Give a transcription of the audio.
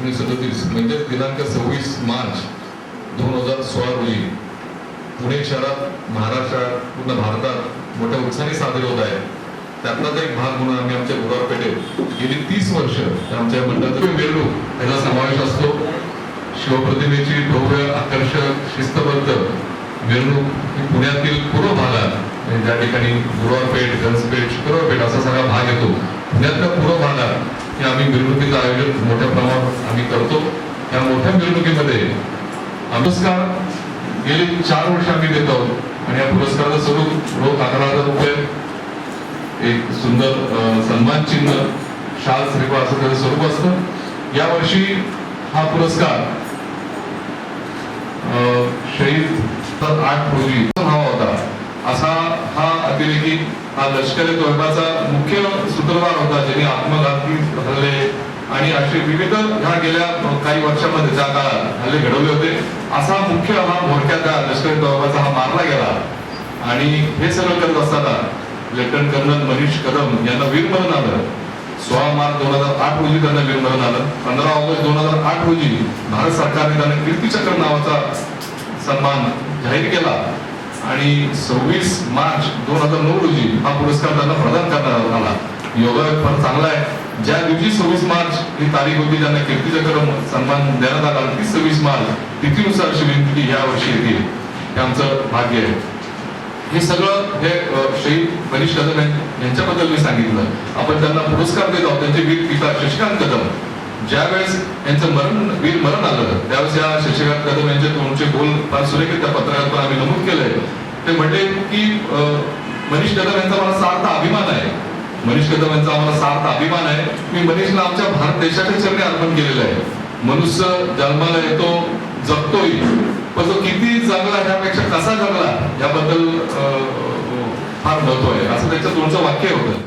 एकोणीसशे सदतीस म्हणजे दिनांक सव्वीस मार्च दोन हजार सोळा रोजी पुणे शहरात महाराष्ट्रात पूर्ण भारतात मोठ्या उत्साहाने साजरे होत आहे. त्यातलाच एक भाग म्हणून आम्ही आमच्या गुरुवार पेठेत गेली तीस वर्ष आमच्या मंडळाचा मिरवणूक याचा समावेश असतो. शिवप्रतिमेची भव्य आकर्षक शिस्तबद्ध मिरवणूक ही पुण्यातील पूर्व भागात ज्या ठिकाणी गुरुवारपेठ गंजपेठ शुक्रवारपेठ असा सगळा भाग येतो. पुण्यातल्या पूर्व भागात की आम्ही मिरवणुकीचं आयोजन मोठ्या प्रमाणात आम्ही करतो. त्या मोठ्या मिरवणुकीमध्ये पुरस्कार गेली चार वर्ष आम्ही देत आहोत आणि या पुरस्काराचं स्वरूप रोख अकरा हजार रुपये एक सुंदर सन्मान चिन्ह शाल श्रीफळ असं त्याचं स्वरूप असतं. यावर्षी हा पुरस्कार अं, शहीद आठ रोजी असा हा अतिरेकी हा लष्कर तोयबाचा मुख्य सूत्रधार होता ज्यांनी आत्मघाती हल्ले आणि असे विविध ह्या गेल्या काही वर्षामध्ये ज्या काळात हल्ले घडवले होते असा मुख्य हा मोठ्या त्या लष्कर तोयबाचा हा मारला गेला. आणि हे सगळं करत असताना लेफ्टनंट कर्नल मनीष कदम यांना वीरमरण आलं. सोळा मार्च दोन हजार आठ रोजी त्यांना वीरमरण आलं. पंधरा ऑगस्ट दोन हजार आठ रोजी भारत सरकारने त्यांना कीर्तीचक्र नावाचा सन्मान जाहीर केला. आणि सव्वीस मार्च दोन हजार नऊ रोजी हा पुरस्कार त्यांना प्रदान करण्यात आला. योगा फार चांगला आहे. ज्या दिवशी सव्वीस मार्च ही तारीख होती त्यांना कीर्तीचक्र सन्मान देण्यात आला ती सव्वीस मार्च तिथीनुसार शिवजयंती या वर्षी येतील. हे आमचं भाग्य आहे. हे सगळं हे शहीद मनीष कदम यांच्याबद्दल मी सांगितलं. आपण त्यांना पुरस्कार देत आहोत. त्यांचे वीर पिता शशिकांत कदम. ज्यावेळेस यांचं मरण वीर मरण आलं त्यावेळेस या शशिकांत कदम यांचे तोंडचे बोल फार सुरेखित त्या पत्रकात पण आम्ही नमूद केलंय. ते म्हणले की मनीष कदम यांचा मला सार्थ अभिमान आहे. मनीष कदम यांचा आम्हाला सार्थ अभिमान आहे. मी मनीषला आमच्या भारत देशाच्या चरणी अर्पण केलेलं आहे. मनुष्य जन्माला येतो जगतोय पण तो किती जगला ह्यापेक्षा कसा जगला याबद्दल फार महत्त्व आहे. असं त्याच्या तोंडचं वाक्य होतं.